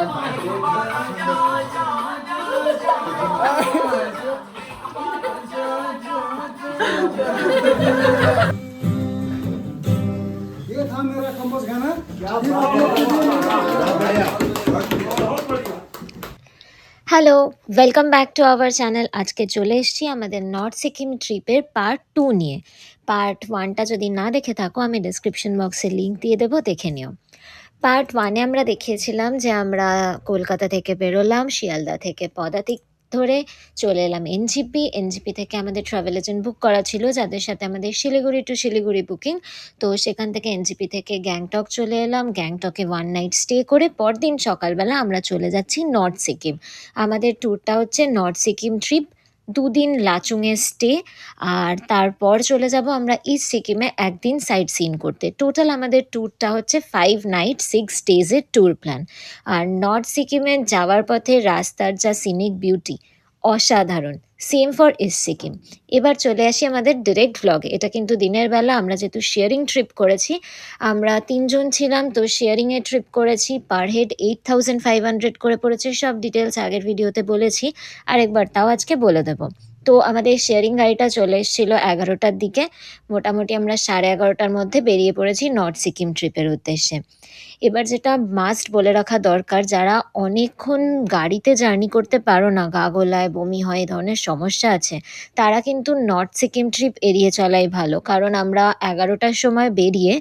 ये था मेरा कंपोज गाना hello welcome back to our channel আজকে চলে এসেছি আমাদের নর্থ সিকিম ট্রিপের পার্ট টু নিয়ে পার্ট ওয়ানটা যদি না দেখে থাকো আমি ডিসক্রিপশন বক্সে লিঙ্ক দিয়ে দেবো দেখে নিও পার্ট ওয়ানে আমরা দেখিয়েছিলাম যে আমরা কলকাতা থেকে বেরোলাম, শিয়ালদা থেকে পদাতিক ধরে চলে এলাম এনজিপি এনজিপি থেকে আমাদের ট্রাভেল এজেন্ট বুক করা ছিল, যাদের সাথে আমাদের শিলিগুড়ি টু শিলিগুড়ি বুকিং তো সেখান থেকে এনজিপি থেকে গ্যাংটক চলে এলাম। গ্যাংটকে ওয়ান নাইট স্টে করে পরদিন সকালবেলা আমরা চলে যাচ্ছি নর্থ সিকিম আমাদের ট্যুরটা হচ্ছে নর্থ সিকিম ট্রিপ দুদিন লাচুংয়ে স্টে আর তারপর চলে যাব আমরা ইস্ট সিকিমে একদিন সাইট সিন করতে। টোটাল আমাদের ট্যুরটা হচ্ছে ফাইভ নাইট সিক্স ডেজের ট্যুর প্ল্যান আর নর্থ সিকিমে যাওয়ার পথে রাস্তার যা সিনিক বিউটি অসাধারণ। সেম ফর ইস্ট সিকিম এবার চলে আসি আমাদের ডিরেক্ট ভ্লগে এটা কিন্তু দিনের বেলা, আমরা যেহেতু শেয়ারিং ট্রিপ করেছি, আমরা তিনজন ছিলাম, তো শেয়ারিংয়ে ট্রিপ করেছি। Per head eight thousand five hundred করে পড়েছে, সব ডিটেলস আগের ভিডিওতে বলেছি। আর একবার তাও আজকে বলে দেবো। তো আমাদের শেয়ারিং গাড়িটা চলে এসেছিল এগারোটার দিকে। মোটামুটি আমরা সাড়ে এগারোটার মধ্যে বেরিয়ে পড়েছি নর্থ সিকিম ট্রিপের উদ্দেশ্যে। এবার যেটা মাস্ট বলে রাখা দরকার, যারা অনেকক্ষণ গাড়িতে জার্নি করতে পারো না, গা গোলায়, বমি হয় এই ধরনের সমস্যা আছে, তারা কিন্তু নর্থ সিকিম ট্রিপ এড়িয়ে চলাই ভালো। কারণ আমরা এগারোটার সময় বেরিয়ে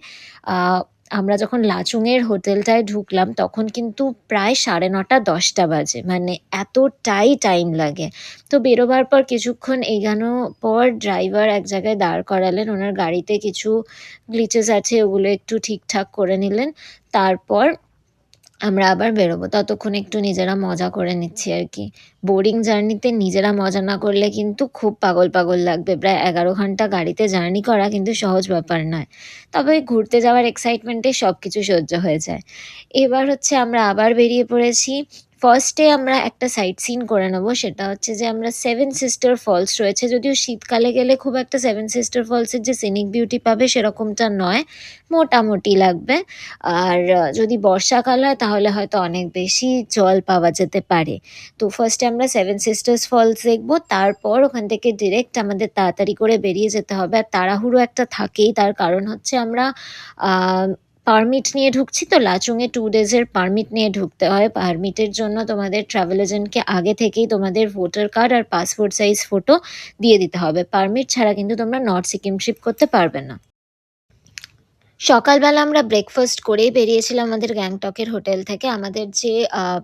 আমরা যখন লাচুংয়ের হোটেলটায় ঢুকলাম, তখন কিন্তু প্রায় সাড়ে নটা, দশটা বাজে। মানে এতটাই টাইম লাগে। তো বেরোবার পর কিছুক্ষণ এগানো পর ড্রাইভার এক জায়গায় দাঁড় করালেন। ওনার গাড়িতে কিছু গ্লিচেস আছে, ওগুলো একটু ঠিকঠাক করে নিলেন। তারপর আমরা আবার বেরোবো। ততক্ষণ একটু নিজেরা মজা করে নিচ্ছি আর কি। বোরিং জার্নিতে নিজেরা মজা না করলে কিন্তু খুব পাগল পাগল লাগবে। প্রায় এগারো ঘণ্টা গাড়িতে জার্নি করা কিন্তু সহজ ব্যাপার নয়। তবে ঘুরতে যাওয়ার এক্সাইটমেন্টে সব কিছু সহ্য হয়ে যায়। এবার হচ্ছে আমরা আবার বেরিয়ে পড়েছি ফার্স্টে আমরা একটা সাইট সিন করে নেব, সেটা হচ্ছে যে আমরা সেভেন সিস্টার ফলস রয়েছে। যদিও শীতকালে গেলে খুব একটা সেভেন সিস্টার ফলসের যে সিনিক বিউটি পাবে সেরকমটা নয়, মোটামুটি লাগবে। আর যদি বর্ষাকাল হয় তাহলে হয়তো অনেক বেশি জল পাওয়া যেতে পারে। তো ফার্স্টে আমরা সেভেন সিস্টার্স ফলস দেখব, তারপর ওখান থেকে ডিরেক্ট আমাদের তাড়াতাড়ি করে বেরিয়ে যেতে হবে। আর তাড়াহুড়ো একটা থাকেই, তার কারণ হচ্ছে আমরা পারমিট নিয়ে ঢুকছি তো, লাচুংয়ে টু ডেজের পারমিট নিয়ে ঢুকতে হয়। পারমিটের জন্য তোমাদের ট্রাভেল এজেন্টকে আগে থেকেই তোমাদের ভোটার কার্ড আর পাসপোর্ট সাইজ ফটো দিয়ে দিতে হবে। পারমিট ছাড়া কিন্তু তোমরা নর্থ সিকিম ট্রিপ করতে পারবে না। সকালবেলা আমরা ব্রেকফাস্ট করেই বেরিয়েছিলাম আমাদের গ্যাংটকের হোটেল থেকে। আমাদের যে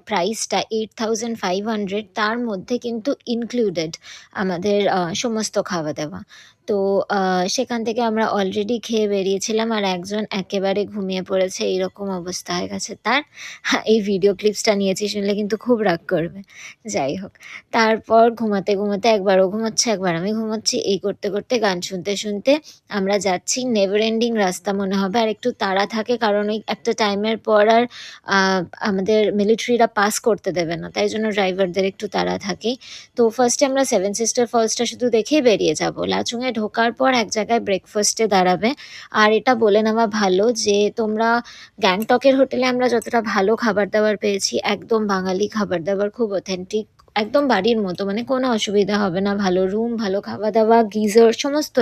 প্রাইসটা এইট থাউজেন্ড ফাইভ হান্ড্রেড তার মধ্যে কিন্তু ইনক্লুডেড আমাদের সমস্ত খাওয়া দাওয়া তো সেখান থেকে আমরা অলরেডি খেয়ে বেরিয়েছিলাম আর একজন একেবারে ঘুমিয়ে পড়েছে এইরকম অবস্থা হয়ে গেছে তার। হ্যাঁ, এই ভিডিও ক্লিপসটা নিয়েছি শুনলে কিন্তু খুব রাগ করবে। যাই হোক তারপর ঘুমাতে ঘুমাতে একবার ও ঘুমাচ্ছে একবার আমি ঘুমাচ্ছি। এই করতে করতে গান শুনতে শুনতে আমরা যাচ্ছি নেভার এন্ডিং রাস্তা মনে হবে। আর একটু তাড়া থাকে কারণ ওই একটা টাইমের পর আর আমাদের মিলিটারিরা পাস করতে দেবে না তাই জন্য ড্রাইভারদের একটু তাড়া থাকে তো ফার্স্টে আমরা সেভেন সিস্টার ফলসটা শুধু দেখেই বেরিয়ে যাব। লাচুংয়ে ঢোকার পর এক জায়গায় ব্রেকফাস্টে দাঁড়াবে। আর এটা বলে নেওয়া ভালো যে, তোমরা গ্যাংটকের হোটেলে আমরা যতটা ভালো খাবার দাবার পেয়েছি, একদম বাঙালি খাবার দাবার, খুব অথেন্টিক একদম বাড়ির মতো মানে কোনো অসুবিধা হবে না। ভালো রুম ভালো খাওয়া দাওয়া গিজার সমস্ত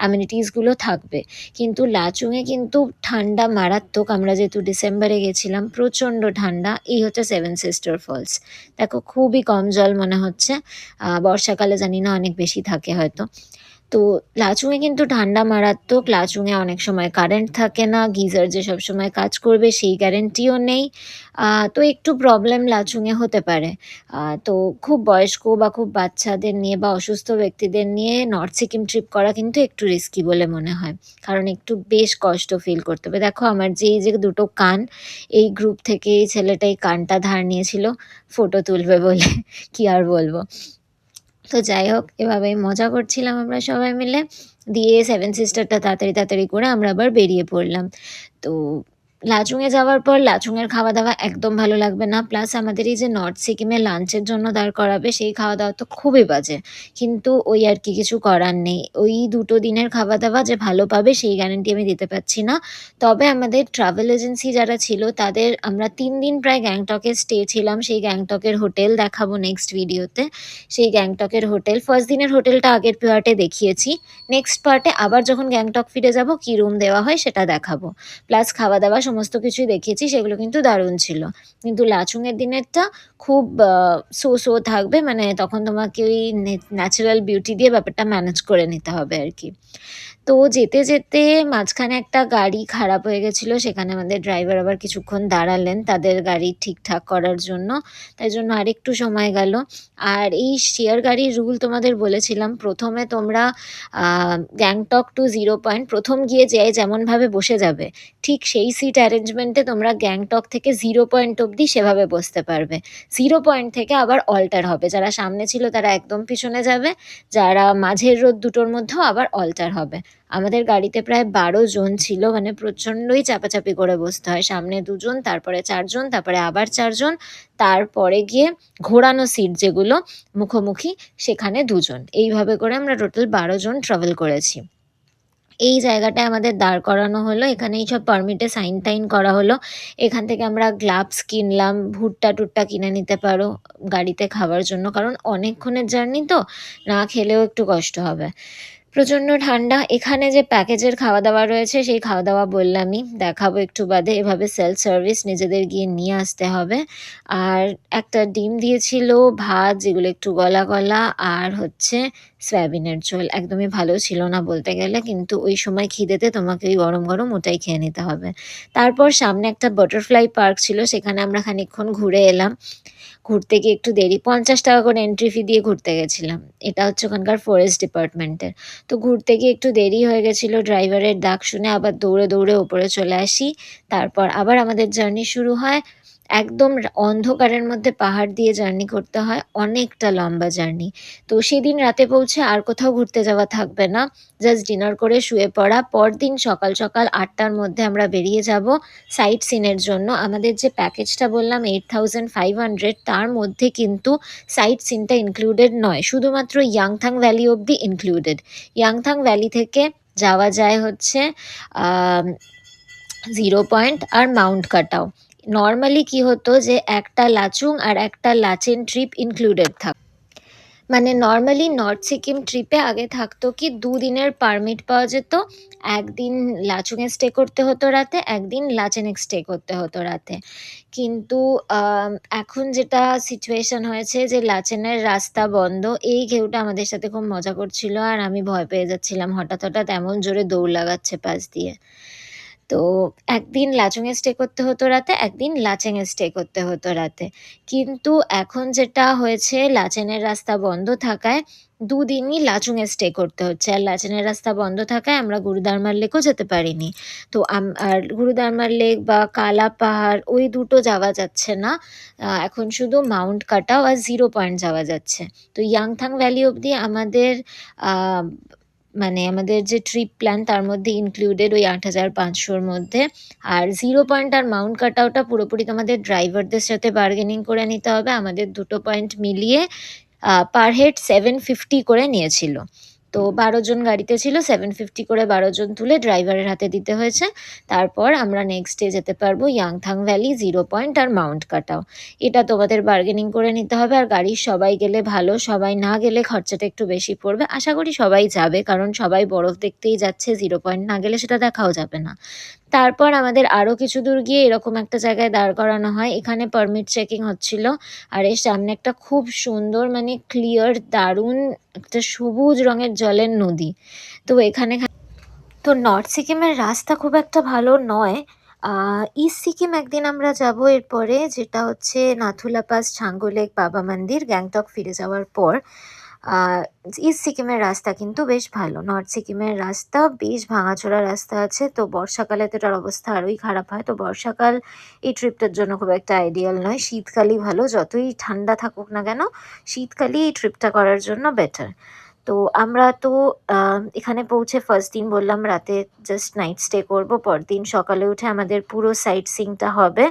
অ্যামিনিটিসগুলো থাকবে। কিন্তু লাচুংয়ে কিন্তু ঠান্ডা মারাত্মক, আমরা যেহেতু ডিসেম্বরে গেছিলাম, প্রচণ্ড ঠান্ডা। এই হচ্ছে সেভেন সিস্টার ফলস দেখো, খুবই কম জল মনে হচ্ছে। বর্ষাকালে জানি না, অনেক বেশি থাকে হয়তো। তো লাচুংয়ে কিন্তু ঠান্ডা মারাত্মক। লাচুংয়ে অনেক সময় কারেন্ট থাকে না, গিজার যে সব সময় কাজ করবে সেই গ্যারেন্টিও নেই। তো একটু প্রবলেম লাচুংয়ে হতে পারে। তো খুব বয়স্ক বা খুব বাচ্চাদের নিয়ে বা অসুস্থ ব্যক্তিদের নিয়ে নর্থ সিকিম ট্রিপ করা কিন্তু একটু রিস্কি বলে মনে হয়। কারণ একটু বেশ কষ্ট ফিল করতে হবে। দেখো আমার যে এই যে দুটো কান, এই গ্রুপ থেকে এই ছেলেটা এই কানটা ধার নিয়েছিল। ফটো তুলবে বলে, কি আর বলব? তো যাই হোক, এভাবেই মজা করছিলাম আমরা সবাই মিলে। দিয়ে সেভেন সিস্টারটা তাড়াতাড়ি তাড়াতাড়ি করে আমরা আবার বেরিয়ে পড়লাম। তো লাচুংয়ে যাওয়ার পর লাচুংয়ের খাওয়া দাওয়া একদম ভালো লাগবে না। প্লাস আমাদের এই যে নর্থ সিকিমে লাঞ্চের জন্য দাঁড় করাবে, সেই খাওয়া দাওয়া তো খুবই বাজে। কিন্তু ওই আর কি কিছু করার নেই। ওই দুটো দিনের খাওয়া দাওয়া যে ভালো পাবে, সেই গ্যারেন্টি আমি দিতে পারছি না। তবে আমাদের ট্রাভেল এজেন্সি যারা ছিল, তাদের আমরা তিন দিন প্রায় গ্যাংটকে স্টে ছিলাম। সেই গ্যাংটকের হোটেল দেখাবো নেক্সট ভিডিওতে সেই গ্যাংটকের হোটেল ফার্স্ট দিনের হোটেলটা আগের পার্টে দেখিয়েছি। নেক্সট পার্টে আবার যখন গ্যাংটক ফিরে যাব, কী রুম দেওয়া হয় সেটা দেখাবো। প্লাস খাওয়া দাওয়া সমস্ত কিছুই দেখিয়েছি, সেগুলো কিন্তু দারুণ ছিল। কিন্তু লাচুংয়ের দিনেরটা খুব সো সো থাকবে মানে তখন তোমাকে ওই ন্যাচারাল বিউটি দিয়ে ব্যাপারটা ম্যানেজ করে নিতে হবে আর কি। তো যেতে যেতে মাঝখানে একটা গাড়ি খারাপ হয়ে গেছিল, সেখানে আমাদের ড্রাইভার আবার কিছুক্ষণ দাঁড়ালেন তাদের গাড়ি ঠিকঠাক করার জন্য, তাই জন্য আরেকটু সময় গেল। আর এই শেয়ার গাড়ির রুল তোমাদের বলেছিলাম, প্রথমে তোমরা গ্যাংটক টু জিরো পয়েন্ট প্রথম গিয়ে যে যেমনভাবে বসে যাবে, ঠিক সেই সিট অ্যারেঞ্জমেন্টে তোমরা গ্যাংটক থেকে জিরো পয়েন্ট অবধি সেভাবে বসতে পারবে। জিরো পয়েন্ট থেকে আবার অল্টার হবে, যারা সামনে ছিল তারা একদম পিছনে যাবে, যারা মাঝের রোদ দুটোর মধ্যেও আবার অল্টার হবে। আমাদের গাড়িতে প্রায় বারো জন ছিল মানে প্রচণ্ডই চাপাচাপি করে বসতে হয়। সামনে দুজন, তারপরে চারজন, তারপরে আবার চারজন, তারপরে গিয়ে ঘোরানো সিট যেগুলো মুখোমুখি, সেখানে দুজন। এইভাবে করে আমরা টোটাল বারো জন ট্রাভেল করেছি। এই জায়গাটায় আমাদের দাঁড় করানো হলো, এখানেই সব পারমিটে সাইন টাইন করা হলো। এখান থেকে আমরা গ্লাভস কিনলাম, ভুট্টা টুট্টা কিনে নিতে পারো গাড়িতে খাওয়ার জন্য, কারণ অনেকক্ষণের জার্নি তো, না খেলেও একটু কষ্ট হবে। প্রচণ্ড ঠান্ডা। এখানে যে প্যাকেজের খাওয়া দাওয়া রয়েছে, সেই খাওয়া দাওয়া বললামই। দেখাবো একটু বাদে। এভাবে সেলফ সার্ভিস নিজেদের গিয়ে নিয়ে আসতে হবে। আর একটা ডিম দিয়েছিল, ভাত, যেগুলো একটু গলা গলা আর হচ্ছে সয়াবিনের ঝোল। একদমই ভালো ছিল না বলতে গেলে, কিন্তু ওই সময় খিদেতে তোমাকে ওই গরম গরম ওটাই খেয়ে নিতে হবে। তারপর সামনে একটা বাটারফ্লাই পার্ক ছিল, সেখানে আমরা খানিকক্ষণ ঘুরে এলাম। ঘুরতে গিয়ে একটু দেরি, পঞ্চাশ টাকা করে এন্ট্রি ফি দিয়ে ঘুরতে গেছিলাম। এটা হচ্ছে ওখানকার ফরেস্ট ডিপার্টমেন্টের তো ঘুরতে গিয়ে একটু দেরি হয়ে গেছিল ড্রাইভারের ডাক শুনে আবার দৌড়ে দৌড়ে ওপরে চলে আসি। তারপর আবার আমাদের জার্নি শুরু হয়। একদম অন্ধকারের মধ্যে পাহাড় দিয়ে জার্নি করতে হয়, অনেকটা লম্বা জার্নি। তো সেদিন রাতে পৌঁছে আর কোথাও ঘুরতে যাওয়া থাকবে না জাস্ট ডিনার করে শুয়ে পড়া। পরদিন সকাল সকাল আটটার মধ্যে আমরা বেরিয়ে যাব সাইট সিনের জন্য। আমাদের যে প্যাকেজটা বললাম এইট থাউজেন্ড ফাইভ হান্ড্রেড তার মধ্যে কিন্তু সাইট সিনটা ইনক্লুডেড নয়। শুধুমাত্র ইয়াংথাং ভ্যালি অবধি ইনক্লুডেড ইয়াংথাং ভ্যালি থেকে যাওয়া যায় হচ্ছে জিরো পয়েন্ট আর মাউন্ট কাটাও নর্মালি কি হতো যে একটা লাচুং আর একটা লাচেন ট্রিপ ইনক্লুডেড থাক মানে নর্মালি নর্থ সিকিম ট্রিপে আগে থাকতো কি দুদিনের পারমিট পাওয়া যেত। একদিন লাচুংয়ে স্টে করতে হতো রাতে, একদিন লাচেনে স্টে করতে হতো রাতে। কিন্তু এখন যেটা সিচুয়েশন হয়েছে যে লাচেনের রাস্তা বন্ধ, এই ঘেউটা আমাদের সাথে খুব মজা করছিল আর আমি ভয় পেয়ে যাচ্ছিলাম। হঠাৎ হঠাৎ এমন জোরে দৌড় লাগাচ্ছে পাশ দিয়ে। তো একদিন লাচুংয়ে স্টে করতে হতো রাতে, একদিন লাচেংয়ে স্টে করতে হতো রাতে। কিন্তু এখন যেটা হয়েছে, লাচেনের রাস্তা বন্ধ থাকায় দুদিনই লাচুংয়ে স্টে করতে হচ্ছে। আর লাচেনের রাস্তা বন্ধ থাকায় আমরা গুরুদারমার লেকও যেতে পারিনি। তো আর গুরুদারমার লেক বা কালা পাহাড়, ওই দুটো যাওয়া যাচ্ছে না। এখন শুধু মাউন্ট কাটাও আর জিরো পয়েন্ট যাওয়া যাচ্ছে। তো ইয়াংথাং ভ্যালি অবধি আমাদের মানে আমাদের যে ট্রিপ প্ল্যান তার মধ্যে ইনক্লুডেড ওই আট হাজার পাঁচশোর মধ্যে। আর জিরো পয়েন্ট আর মাউন্ট কাটাওটা পুরোপুরি তোমাদের ড্রাইভারদের সাথে বার্গেনিং করে নিতে হবে। আমাদের দুটো পয়েন্ট মিলিয়ে পার হেড সেভেন ফিফটি করে নিয়েছিল। তো বারো জন গাড়িতে ছিল সেভেন ফিফটি করে বারো জন তুলে ড্রাইভারের হাতে দিতে হয়েছে। তারপর আমরা নেক্সট ডে যেতে পারব ইয়াংথাং ভ্যালি জিরো পয়েন্ট আর মাউন্ট কাটাও এটা তোমাদের বার্গেনিং করে নিতে হবে আর গাড়ির সবাই গেলে ভালো, সবাই না গেলে খরচাটা একটু বেশি পড়বে। আশা করি সবাই যাবে, কারণ সবাই বরফ দেখতেই যাচ্ছে জিরো পয়েন্ট না গেলে সেটা দেখাও যাবে না। তারপর আমাদের আরও কিছু দূর গিয়ে এরকম একটা জায়গায় দাঁড় করানো হয়। এখানে পারমিট চেকিং হচ্ছিল। আর এর সামনে একটা খুব সুন্দর মানে ক্লিয়ার দারুণ একটা সবুজ রঙের জলের নদী। তো এখানে তো নর্থ সিকিমের রাস্তা খুব একটা ভালো নয়। ইস্ট সিকিম একদিন আমরা যাব এরপরে, যেটা হচ্ছে নাথুলা পাস ছাঙ্গু লেক বাবা মন্দির গ্যাংটক ফিরে যাওয়ার পর। ইস্ট সিকিমের রাস্তা কিন্তু বেশ ভালো। নর্থ সিকিমের রাস্তা বেশ ভাঙাচোরা রাস্তা আছে, তো বর্ষাকালে তো এটার অবস্থা আরোই খারাপ হয়। তো বর্ষাকাল এই ট্রিপটার জন্য খুব একটা আইডিয়াল নয়। শীতকালই ভালো, যতই ঠান্ডা থাকুক না কেন, শীতকালই এই ট্রিপটা করার জন্য বেটার তো আমরা তো এখানে পৌঁছে ফার্স্ট দিন বললাম রাতে জাস্ট নাইট স্টে করব, পরদিন সকালে উঠে আমাদের পুরো সাইট সিনটা হবে।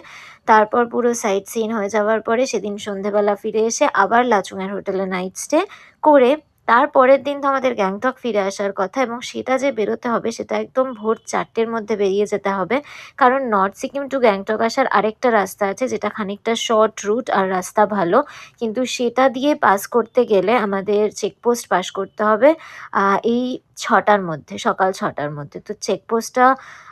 তারপর পুরো সাইট সিন হয়ে যাওয়ার পরে সেদিন সন্ধেবেলা ফিরে এসে আবার লাচুঙের হোটেলে নাইট স্টে করে তারপরের দিন তো আমাদের গ্যাংটক ফিরে আসার কথা এবং সেটা যে বেরোতে হবে সেটা একদম ভোর চারটের মধ্যে বেরিয়ে যেতে হবে। কারণ নর্থ সিকিম টু গ্যাংটক আসার আরেকটা রাস্তা আছে যেটা খানিকটা শর্ট রুট আর রাস্তা ভালো। কিন্তু সেটা দিয়ে পাস করতে গেলে আমাদের চেকপোস্ট পাস করতে হবে এই ছটার মধ্যে, সকাল ছটার মধ্যে। তো চেকপোস্টটা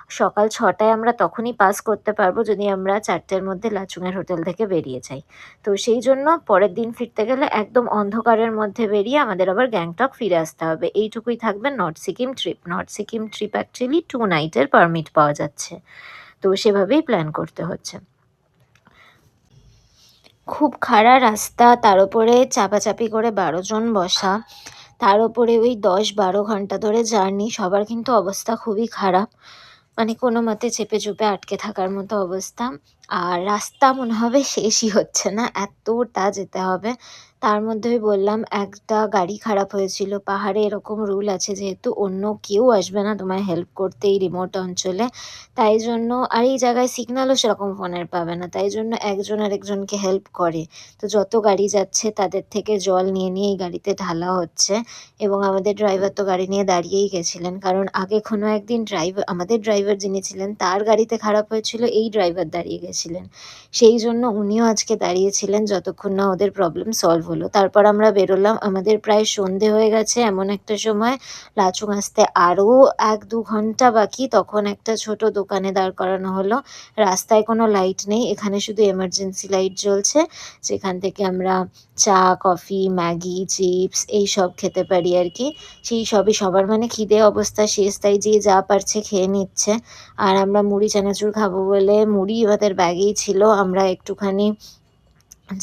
সকাল ছটায় আমরা তখনই পাস করতে পারব যদি আমরা চারটের মধ্যে লাচুংয়ের হোটেল থেকে বেরিয়ে যাই। তো সেই জন্য পরের দিন ফিরতে গেলে একদম অন্ধকারের মধ্যে বেরিয়ে আমাদের আবার গ্যাংটক ফিরে আসতে হবে। এইটুকুই থাকবে north Sikkim trip north Sikkim trip actually two নাইটের permit পাওয়া যাচ্ছে। তো সেভাবেই প্ল্যান করতে হচ্ছে। খুব খাড়া রাস্তা, তার উপরে চাপাচাপি করে বারো জন বসা, তার উপরে ওই দশ বারো ঘণ্টা ধরে জার্নি সবার কিন্তু অবস্থা খুবই খারাপ। মানে কোনো মতে চেপে চুপে আটকে থাকার মতো অবস্থা। আর রাস্তা মনে হবে শেষই হচ্ছে না, এতটা যেতে হবে। তার মধ্যে বললাম, একটা গাড়ি খারাপ হয়েছিল, পাহাড়ে এরকম রুল আছে, যেহেতু অন্য কেউ আসবে না তোমায় হেল্প করতে এই রিমোট অঞ্চলে। তাই জন্য, আর এই জায়গায় সিগন্যালও সেরকম ফোনের পাবে না, তাই জন্য একজন আরেকজনকে হেল্প করে। তো যত গাড়ি যাচ্ছে, তাদের থেকে জল নিয়ে নিয়ে এই গাড়িতে ঢালা হচ্ছে। এবং আমাদের ড্রাইভার তো গাড়ি নিয়ে দাঁড়িয়েই গেছিলেন, কারণ আগে কোনো একদিন ড্রাইভার আমাদের ড্রাইভার যিনি ছিলেন, তার গাড়িতে খারাপ হয়েছিল, এই ড্রাইভার দাঁড়িয়ে গেছিলেন সেই জন্য উনিও আজকে দাঁড়িয়েছিলেন যতক্ষণ না ওদের প্রবলেম সলভ হলো। তারপর আমরা বেরোলাম, আমাদের প্রায় সন্ধে হয়ে গেছে, এমন একটা সময় লাচুং আসতে আরও এক দু ঘণ্টা বাকি, তখন একটা ছোট দোকানে দাঁড় করানো হলো। রাস্তায় কোনো লাইট নেই, এখানে শুধু এমার্জেন্সি লাইট জ্বলছে, যেখান থেকে আমরা চা, কফি, ম্যাগি, চিপস এই সব খেতে পারি আর কি সেই সবই সবার মানে খিদে অবস্থা শেষ, তাই যে যা পারছে খেয়ে নিচ্ছে। আর আমরা মুড়ি, চানাচুর খাব বলে মুড়ি আমাদের ব্যাগেই ছিল। আমরা একটুখানি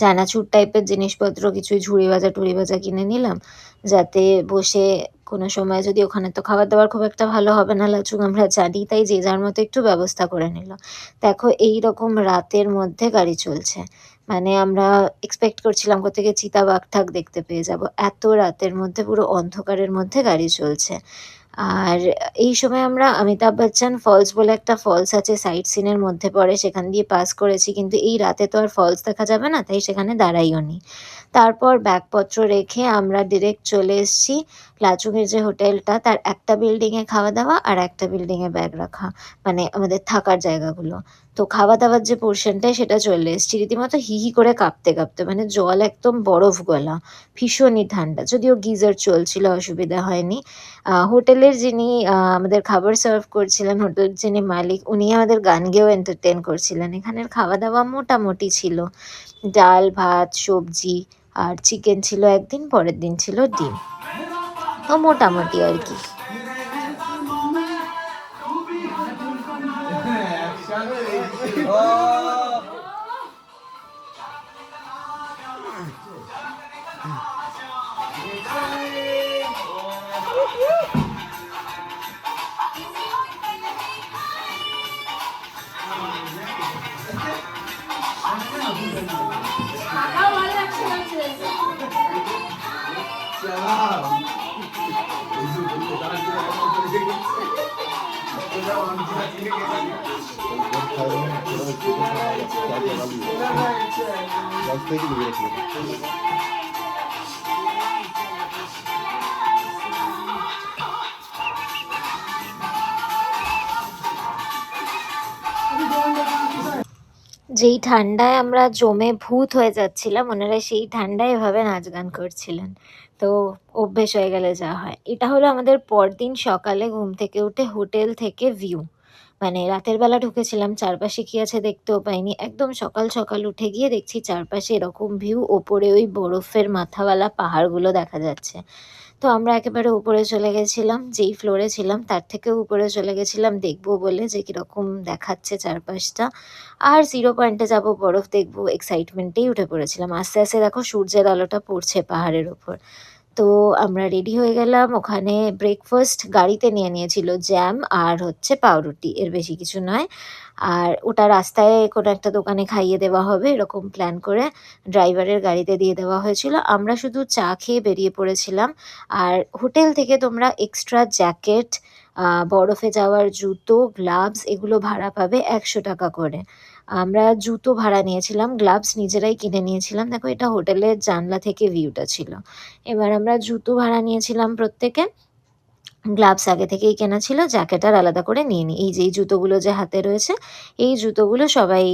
চানাচুর টাইপের জিনিসপত্র, কিছুই ঝুড়ি ভাজা, টুড়ি ভাজা কিনে নিলাম। যাতে বসে কোনো সময় যদি ওখানে তো খাবার দাবার খুব একটা ভালো হবে না, লাচুং আমরা জানি, তাই যে যার মতো একটু ব্যবস্থা করে নিল। দেখো এই রকম রাতের মধ্যে গাড়ি চলছে। মানে আমরা এক্সপেক্ট করছিলাম কোথেকে চিতাবাঘ ঠাক দেখতে পেয়ে যাব। এত রাতের মধ্যে পুরো অন্ধকারের মধ্যে গাড়ি চলছে। আর এই সময় আমরা অমিতাভ বচ্চন ফলস বলে একটা ফলস আছে সাইট সিনের মধ্যে পড়ে, সেখান দিয়ে পাস করেছি। কিন্তু এই রাতে তো আর ফলস দেখা যাবে না, তাই সেখানে দাঁড়াইও নি। তারপর ব্যাগপত্র রেখে আমরা ডিরেক্ট চলে এসেছি লাচুঙের যে হোটেলটা, তার একটা বিল্ডিংয়ে খাওয়া দাওয়া আর একটা বিল্ডিংয়ে ব্যাগ রাখা মানে আমাদের থাকার জায়গাগুলো। তো খাওয়া দাওয়ার যে পোর্শনটায় সেটা চলে এসেছি। রীতিমতো হি হি করে কাঁপতে কাঁপতে মানে জল একদম বরফ গলা, ভীষণই ঠান্ডা। যদিও গিজার চলছিল, অসুবিধা হয়নি। হোটেলের যিনি আমাদের খাবার সার্ভ করছিলেন, হোটেলের যিনি মালিক, উনি আমাদের গান গেয়েও এন্টারটেন করছিলেন। এখানের খাওয়া দাওয়া মোটামুটি ছিল। ডাল, ভাত, সবজি আর চিকেন ছিল, একদিন পরের দিন ছিল ডিম। তো মোটামুটি আর কি। রাস্তায় কি বেরিয়েছিল যেই ঠান্ডায় আমরা জমে ভূত হয়ে যাচ্ছিলাম, ওনারা সেই ঠান্ডায় এভাবে নাচ গান করছিলেন। তো অভ্যেস হয়ে গেলে যা হয়। এটা হলো আমাদের পরদিন সকালে ঘুম থেকে উঠে হোটেল থেকে ভিউ। মানে রাতের বেলা ঢুকেছিলাম, চারপাশে কি আছে দেখতেও পাইনি। একদম সকাল সকাল উঠে গিয়ে দেখছি চারপাশে এরকম ভিউ, ওপরে ওই বরফের মাথাওয়ালা পাহাড়গুলো দেখা যাচ্ছে। তো আমরা একেবারে উপরে চলে গেছিলাম, যেই ফ্লোরে ছিলাম তার থেকেও উপরে চলে গেছিলাম দেখব বলে যে কীরকম দেখাচ্ছে চারপাশটা। আর জিরো পয়েন্টে যাব বরফ দেখব এক্সাইটমেন্টেই উঠে পড়েছিলাম। আস্তে আস্তে দেখো সূর্যের আলোটা পড়ছে পাহাড়ের ওপর তো আমরা রেডি হয়ে গেলাম, ওখানে ব্রেকফাস্ট গাড়িতে নিয়ে নিয়েছিল জ্যাম আর হচ্ছে পাউরুটি, এর বেশি কিছু নয়। আর ওটা রাস্তায় কোনো একটা দোকানে খাইয়ে দেওয়া হবে, এরকম প্ল্যান করে ড্রাইভারের গাড়িতে দিয়ে দেওয়া হয়েছিল। আমরা শুধু চা খেয়ে বেরিয়ে পড়েছিলাম। আর হোটেল থেকে তোমরা এক্সট্রা জ্যাকেট বরফে যাওয়ার জুতো গ্লাভস এগুলো ভাড়া পাবে একশো টাকা করে। আমরা জুতো ভাড়া নিয়েছিলাম গ্লাভস নিজেরাই কিনে নিয়েছিলাম। দেখো এটা হোটেলের জানলা থেকে ভিউটা ছিল। এবার আমরা জুতো ভাড়া নিয়েছিলাম প্রত্যেকে। গ্লাভস আগে থেকেই কেনা ছিল, জ্যাকেট আর আলাদা করে নিয়ে নিই এই যে, এই জুতোগুলো যে হাতে রয়েছে, এই জুতোগুলো সবাই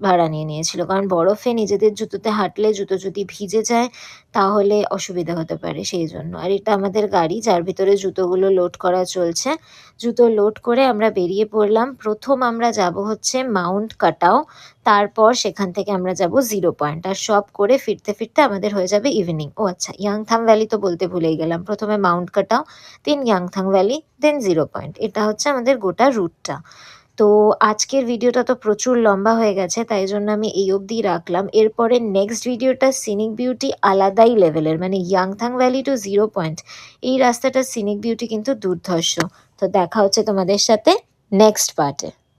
ভাড়া নিয়ে নিয়েছিল। কারণ বরফে নিজেদের জুতোতে হাঁটলে জুতো যদি ভিজে যায়, তাহলে অসুবিধা হতে পারে সেই জন্য আর এটা আমাদের গাড়ি, যার ভিতরে জুতোগুলো লোড করা চলছে। জুতো লোড করে আমরা বেরিয়ে পড়লাম। প্রথম আমরা যাব হচ্ছে মাউন্ট কাটাও তারপর সেখান থেকে আমরা যাব জিরো পয়েন্ট আর সব করে ফিরতে ফিরতে আমাদের হয়ে যাবে ইভিনিং ও আচ্ছা ইয়াংথাং ভ্যালি তো বলতে ভুলেই গেলাম। প্রথমে mount Katao then Yumthang valley then zero point এটা হচ্ছে আমাদের গোটা রুটটা তো আজকের ভিডিওটা তো প্রচুর লম্বা হয়ে গেছে, তাই জন্য আমি এই অবধি রাখলাম। এরপরে নেক্সট ভিডিওটা সিনিক বিউটি আলাদাই লেভেলের মানে Yumthang valley to zero point এই রাস্তাটা সিনিক বিউটি কিন্তু দুর্ধর্ষ। তো দেখা হচ্ছে তোমাদের সাথে নেক্সট পার্টে